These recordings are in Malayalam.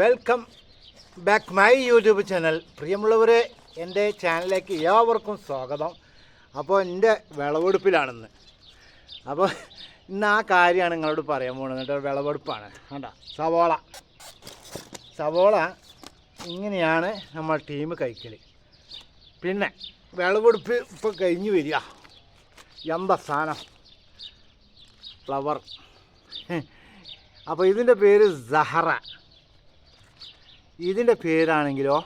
Welcome back my YouTube channel. പ്രിയമുള്ളവരെ എന്റെ ചാനലിലേക്ക് ഏവർക്കും സ്വാഗതം. അപ്പോൾ എന്റെ വിളവെടുപ്പിലാണെന്ന്. അപ്പോൾ ഇന്ന് ആ കാര്യമാണ് നിങ്ങളോട് പറയാൻ പോകുന്നത് കേട്ടോ. വിളവെടുപ്പാണ്. കണ്ട? സവോള. സവോള ഇങ്ങനെയാണ് നമ്മൾ ടീം കഴിക്കൽ പിന്നെ വിളവെടുപ്പ് ഇപ്പോൾ കഴിഞ്ഞ് വരിക. എന്താ സാധനം? ഫ്ലവർ. അപ്പോൾ ഇതിന്റെ പേര് സഹറ. ഇതിന്റെ പേരാണെങ്കിലോ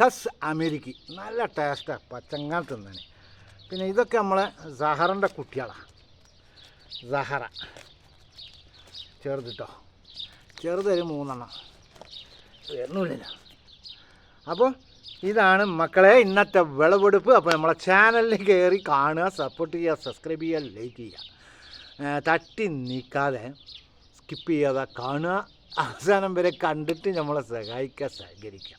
കസ് അമേരിക്ക. നല്ല ടേസ്റ്റാണ് പച്ചങ്ങാൻ തിന്നാൻ പിന്നെ ഇതൊക്കെ നമ്മളെ സഹറിന്റെ കുട്ടികളാണ് സഹറ. ചെറുതിട്ടോ. ചെറുതൊരു മൂന്നെണ്ണം. വരുന്നില്ല അപ്പോൾ ഇതാണ് മക്കളെ ഇന്നത്തെ വിളവെടുപ്പ്. അപ്പോൾ നമ്മളെ ചാനലിൽ കയറി കാണുക സപ്പോർട്ട് ചെയ്യുക സബ്സ്ക്രൈബ് ചെയ്യുക ലൈക്ക് ചെയ്യുക. തട്ടി നീക്കാതെ സ്കിപ്പ് ചെയ്യാതെ കാണുക. അവസാനം വരെ കണ്ടിട്ട് നമ്മളെ സഹായിക്കുക സഹകരിക്കുക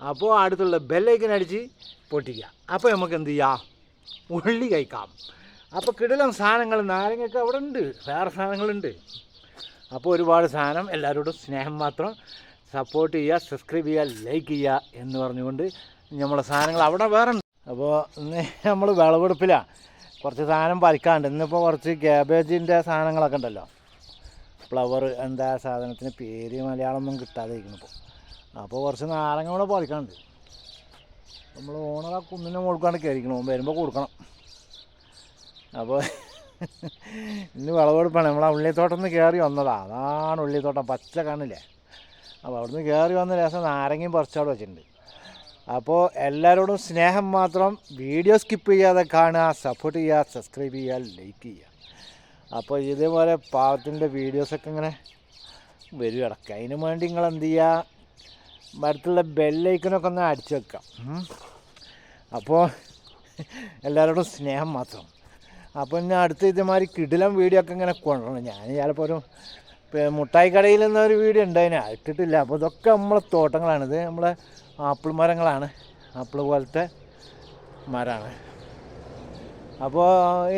അപ്പോൾ അടുത്തുള്ള ബെല്ലൈക്കൻ അടിച്ച് പൊട്ടിക്കുക. അപ്പോൾ നമുക്ക് എന്ത് ചെയ്യാം? ഉള്ളി കഴിക്കാം. അപ്പോൾ കിടലം സാധനങ്ങൾ നാരങ്ങയൊക്കെ അവിടെ ഉണ്ട് വേറെ സാധനങ്ങളുണ്ട്. അപ്പോൾ ഒരുപാട് സാധനം എല്ലാവരോടും സ്നേഹം മാത്രം സപ്പോർട്ട് ചെയ്യുക സബ്സ്ക്രൈബ് ചെയ്യുക ലൈക്ക് ചെയ്യുക എന്ന് പറഞ്ഞുകൊണ്ട് നമ്മളെ സാധനങ്ങൾ അവിടെ വേറെ ഉണ്ട്. അപ്പോൾ ഇന്ന് നമ്മൾ വിളവെടുപ്പിലാണ് കുറച്ച് സാധനം പറിക്കാണ്ട് ഇന്നിപ്പോൾ കുറച്ച് ക്യാബേജിന്റെ സാധനങ്ങളൊക്കെ ഉണ്ടല്ലോ. ഫ്ലവർ എന്താ സാധനത്തിന് പേര് മലയാളമൊന്നും കിട്ടാതെ ഇരിക്കുന്നു ഇപ്പോൾ അപ്പോൾ കുറച്ച് നാരങ്ങ കൂടെ പറിക്കാണ്ട് നമ്മൾ ഓണർ ആ കുന്നിനെ മുഴുക്കാണ്ട് കയറിക്കണം ഓൻ വരുമ്പോൾ കൊടുക്കണം. അപ്പോൾ ഇന്ന് വിളവെടുപ്പാണ് നമ്മൾ ആ ഉള്ളിത്തോട്ടം നിന്ന് കയറി വന്നതാ. അതാണ് ഉള്ളിത്തോട്ടം. പച്ച കാണില്ലേ അപ്പോൾ അവിടുന്ന് കയറി വന്ന രസം നാരങ്ങയും പറിച്ചവിടെ വെച്ചിട്ടുണ്ട്. അപ്പോൾ എല്ലാവരോടും സ്നേഹം മാത്രം വീഡിയോ സ്കിപ്പ് ചെയ്യാതെ കാണുക സപ്പോർട്ട് ചെയ്യുക സബ്സ്ക്രൈബ് ചെയ്യുക ലൈക്ക് ചെയ്യുക. അപ്പോൾ ഇതേപോലെ പാവത്തിന്റെ വീഡിയോസൊക്കെ ഇങ്ങനെ വരും ഇടയ്ക്ക്. അതിന് വേണ്ടി നിങ്ങൾ എന്ത് ചെയ്യുക മരത്തിലുള്ള ബെല്ലൈക്കനൊക്കെ ഒന്ന് അടിച്ചു വെക്കാം. അപ്പോൾ എല്ലാവരോടും സ്നേഹം മാത്രം. അപ്പോൾ ഞാൻ അടുത്ത ഇതേമാതിരി കിടിലം വീഡിയോ ഒക്കെ ഇങ്ങനെ കൊണ്ടുവരണം. ഞാൻ ചിലപ്പോൾ ഒരു മുട്ടായി കടയിൽ നിന്നൊരു വീഡിയോ ഉണ്ട് അതിനെ ഇട്ടിട്ടില്ല. അപ്പോൾ ഇതൊക്കെ നമ്മളെ തോട്ടങ്ങളാണ്. ഇത് നമ്മളെ ആപ്പിൾ മരങ്ങളാണ്. ആപ്പിൾ പോലത്തെ മരമാണ് അപ്പോൾ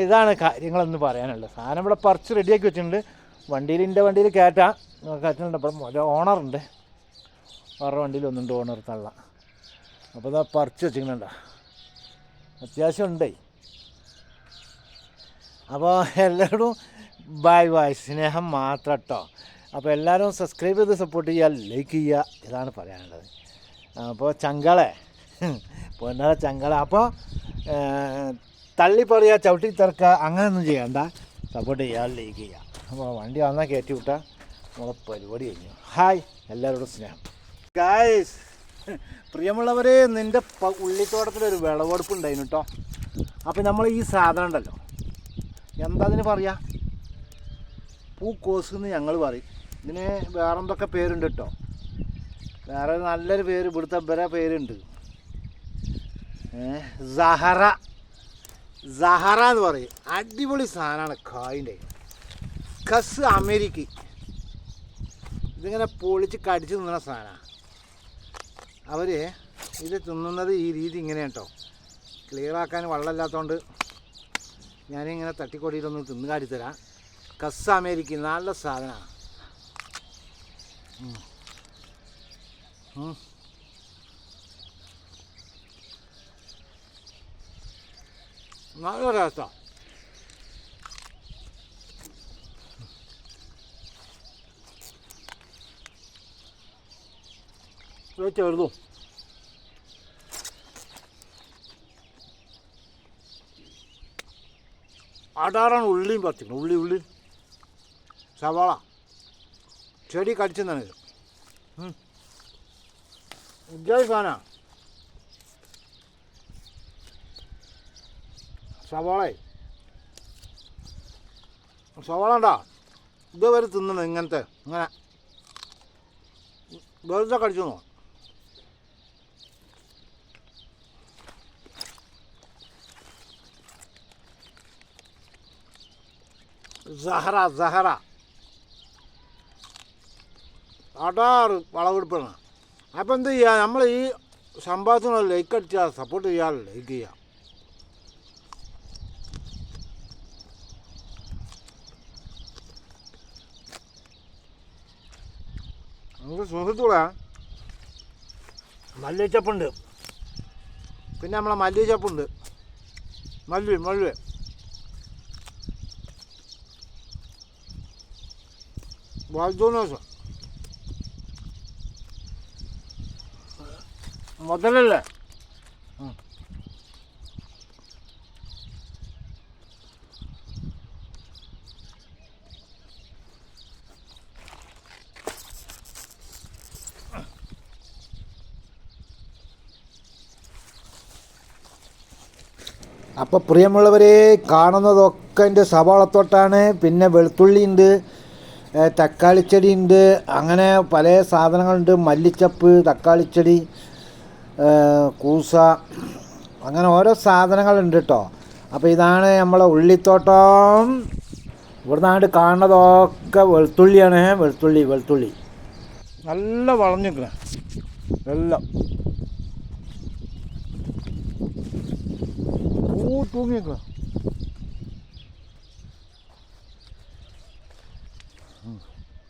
ഇതാണ് കാര്യങ്ങളെന്ന് പറയാനുള്ളത്. സാധനം ഇവിടെ പറിച്ച് റെഡിയാക്കി വെച്ചിട്ടുണ്ട്. വണ്ടിയിൽ എന്റെ വണ്ടിയിൽ കയറ്റാം. കയറ്റുന്നുണ്ട്. അപ്പം ഓണറുണ്ട്. വേറെ വണ്ടിയിൽ ഒന്നുണ്ട് ഓണർ തള്ള. അപ്പോൾ ഇതാ പറിച്ച് വെച്ചിട്ടുണ്ടോ അത്യാവശ്യം ഉണ്ടേ. അപ്പോൾ എല്ലാവരും ബൈ ബൈ സ്നേഹം മാത്രം കേട്ടോ അപ്പോൾ എല്ലാവരും സബ്സ്ക്രൈബ് ചെയ്ത് സപ്പോർട്ട് ചെയ്യുക ലൈക്ക് ചെയ്യുക ഇതാണ് പറയാനുള്ളത്. അപ്പോൾ ചങ്കളെ പൊന്നാറ ചങ്കളെ. അപ്പോൾ തള്ളി പറയുക ചവിട്ടി തിറക്കുക അങ്ങനെയൊന്നും ചെയ്യണ്ട. സപ്പോർട്ട് ചെയ്യുക ലൈക്ക് ചെയ്യുക അപ്പോൾ വണ്ടി വന്നാൽ കയറ്റി വിട്ടാൽ നമ്മളെ പരിപാടി കഴിഞ്ഞു. ഹായ് എല്ലാവരോടും സ്നേഹം. ഗായ്സ് പ്രിയമുള്ളവരെ നിന്റെ ഉള്ളിത്തോട്ടത്തിലൊരു വിളവെടുപ്പ് ഉണ്ടായിരുന്നു കേട്ടോ അപ്പോൾ നമ്മൾ ഈ സാധനം ഉണ്ടല്ലോ. എന്താ അതിന് പറയാ? പൂക്കോസ് എന്ന് ഞങ്ങൾ പറയും. ഇതിന് വേറെ എന്തൊക്കെ പേരുണ്ട് കേട്ടോ വേറെ നല്ലൊരു പേര് ഇവിടുത്തെ പേരുണ്ട്. സഹറ. സഹറ എന്ന് പറയും. അടിപൊളി സാധനമാണ് കായിന്റെ. കസ് അമേരിക്ക ഇതിങ്ങനെ പൊളിച്ച് കടിച്ച് തിന്നുന്ന സാധനമാണ്. അവർ ഇത് തിന്നുന്നത് ഈ രീതി ഇങ്ങനെയാണ് കേട്ടോ. ക്ലിയർ ആക്കാൻ വെള്ളമില്ലാത്തതുകൊണ്ട് ഞാനിങ്ങനെ തട്ടിക്കൊടിയിലൊന്ന് തിന്ന് കാട്ടിത്തരാം കസ് അമേരിക്ക നല്ല സാധനമാണ്. നല്ല ഇത് ചെറുതും അടാറാണ് ഉള്ളിയും പറിച്ചിട്ടുണ്ട് ഉള്ളി ഉള്ളി. സവാള. ചെടി കടിച്ചെന്നാണ് ഇത്. സാധന. സവാള. സവാള ഉണ്ടോ? ഇതുവരെ തിന്നണം ഇങ്ങനത്തെ? ഇങ്ങനെ. വെറുതെ കടിച്ചു നോ സഹറ സഹറ. അടാറ് വളവെടുപ്പാണ് അപ്പോൾ എന്ത് ചെയ്യുക നമ്മൾ ഈ സംഭവത്തിനുള്ള ലൈക്ക് അടിച്ചാൽ സപ്പോർട്ട് ചെയ്യാൻ ലൈക്ക് ചെയ്യുക നമുക്ക് സുഹൃത്തുക്കളെ? മല്ലിച്ചപ്പുണ്ട് പിന്നെ നമ്മളെ മല്ലിച്ചപ്പുണ്ട് മല്ലി മല്ലി വാൽദോനോസ് മുതലല്ലേ? അപ്പോൾ പ്രിയമുള്ളവരെ കാണുന്നതൊക്കെ എന്റെ സവാളത്തോട്ടാണ്. പിന്നെ വെളുത്തുള്ളി ഉണ്ട് തക്കാളിച്ചെടി ഉണ്ട് അങ്ങനെ പല സാധനങ്ങളുണ്ട്. മല്ലിച്ചപ്പ് തക്കാളിച്ചെടി കൂസ അങ്ങനെ ഓരോ സാധനങ്ങളുണ്ട് കേട്ടോ അപ്പോൾ ഇതാണ് നമ്മളെ ഉള്ളിത്തോട്ടം. ഇവിടുന്നാണ്ട് കാണുന്നതൊക്കെ വെളുത്തുള്ളിയാണ്. വെളുത്തുള്ളി വെളുത്തുള്ളി. നല്ല വളഞ്ഞിക്കണ എല്ലാം ഓ തൂങ്ങിക്ക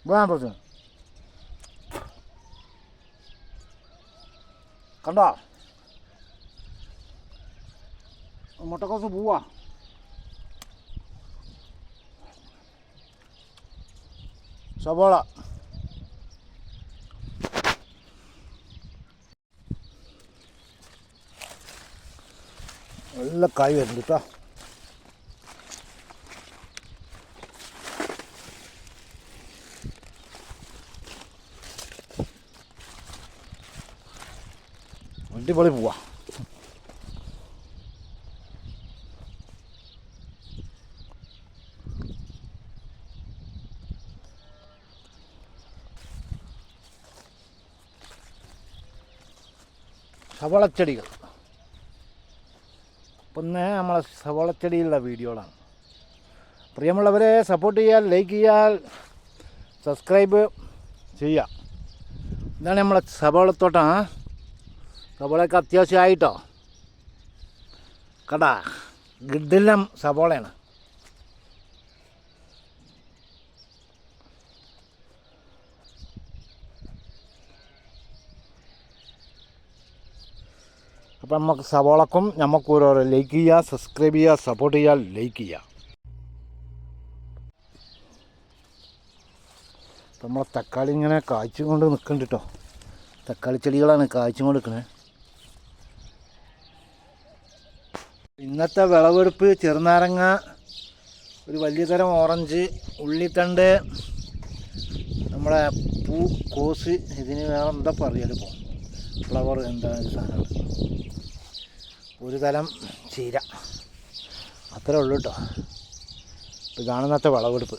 വേണം പ്രശ്നം കണ്ടോ മുട്ടക്കോസ് പോവാ സവോള നല്ല കായ് വരുന്നുണ്ട് കേട്ടോ അടിപൊളി പോവാ സവളച്ചെടികൾ ഇന്ന് നമ്മളെ സവോളച്ചെടിയുള്ള വീഡിയോകളാണ്. പ്രിയമുള്ളവരെ സപ്പോർട്ട് ചെയ്യാൻ ലൈക്ക് ചെയ്യാൻ സബ്സ്ക്രൈബ് ചെയ്യുക ഇതാണ് നമ്മളെ സവോളത്തോട്ടം. സവോളയൊക്കെ അത്യാവശ്യമായിട്ടോ. കടാ ഗിഡിലം സവോളയാണ്. അപ്പം നമുക്ക് സവോളക്കും നമുക്ക് ഓരോരോ ലൈക്ക് ചെയ്യുക സബ്സ്ക്രൈബ് ചെയ്യുക സപ്പോർട്ട് ചെയ്യുക ലൈക്ക് ചെയ്യുക അപ്പം നമ്മളെ തക്കാളി ഇങ്ങനെ കായ്ച്ചും കൊണ്ട് നിൽക്കുന്നുണ്ട് കേട്ടോ തക്കാളി ചെടികളാണ് കായ്ച്ചും കൊണ്ട് നിൽക്കുന്നത് ഇന്നത്തെ വിളവെടുപ്പ് ചെറുനാരങ്ങ ഒരു വലിയ തരം ഓറഞ്ച് ഉള്ളിത്തണ്ട് നമ്മളെ പൂ കോസ് ഇതിന് വേറെ എന്താ പറയൽ ഇപ്പോൾ ഫ്ലവർ എന്താ സാധനം? ഒരു തലം ചീര. അത്രേ ഉള്ളൂ കേട്ടോ ഇത് കാണുന്നത്തെ വിളവെടുപ്പ്.